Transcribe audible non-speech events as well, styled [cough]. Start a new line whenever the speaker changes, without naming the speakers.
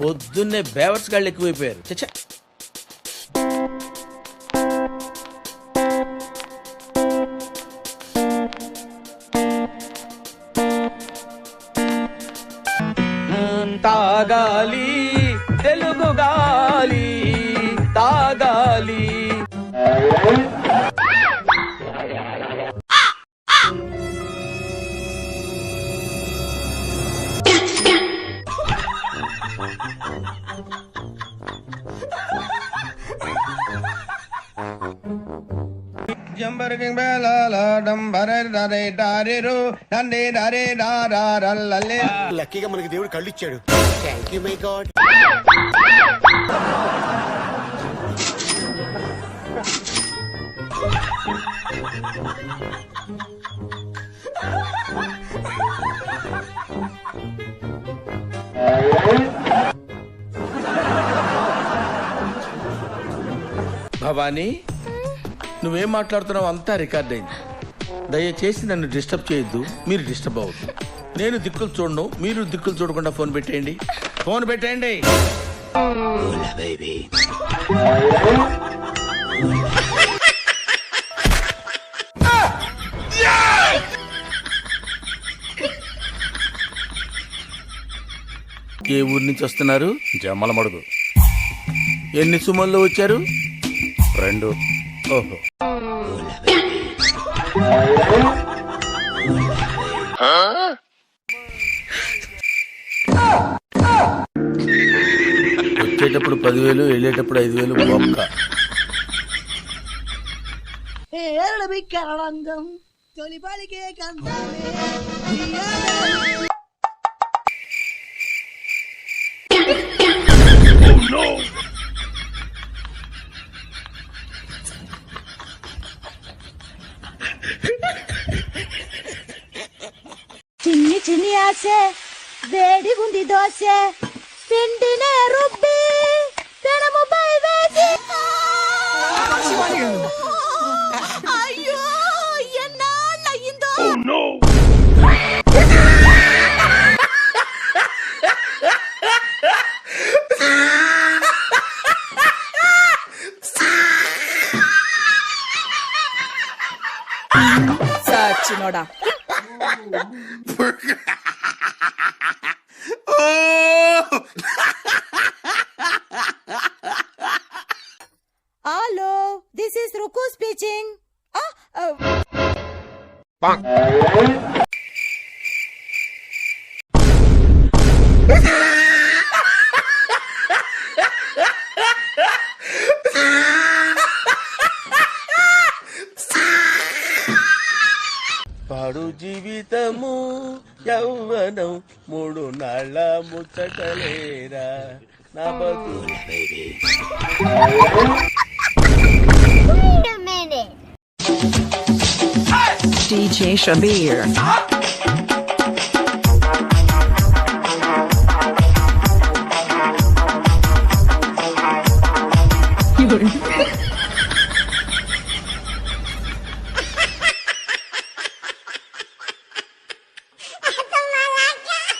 పొద్దున్నే బేవర్స్ గాళ్ళు ఎక్కువైపోయారు. చచ్చా తాగాలి తెలుగు గాలి తాగాలి.
జంబరకింగ్ బేలాల డంబరే డారిరు
లక్కీగా మనకి దేవుడు కళ్ళు ఇచ్చాడు thank you my god
Bhavani నువ్వేం మాట్లాడుతున్నావు అంతా రికార్డ్ అయింది. దయచేసి నన్ను డిస్టర్బ్ చేయొద్దు. మీరు డిస్టర్బ్ అవ్వద్దు. నేను దిక్కులు చూడను. మీరు దిక్కులు చూడకుండా ఫోన్ పెట్టేయండి. ఫోన్ పెట్టేయండి. ఏ ఊరు నుంచి వస్తున్నారు?
జమ్మల మడుగు
ఎన్ని సుమల్లో వచ్చారు?
రెండు.
ఓహో. వచ్చేటప్పుడు పదివేలు వెళ్ళేటప్పుడు ఐదు వేలు బొక్క
ఏరడబిక్కరడంగం తొలి పలికే కందామే చిన్ని చిన్ని ఆసే వేడిగుంది దోశ పిండినే రుబ్బి పెనముపై Oh! [laughs] Hello, this
is
Ruku speaking. Ah, oh. Bonk.
పాడు జీవితము యౌవనం మూడు నాళ్ళ ముచ్చటలేరా? నా బతు
DJ Shabir.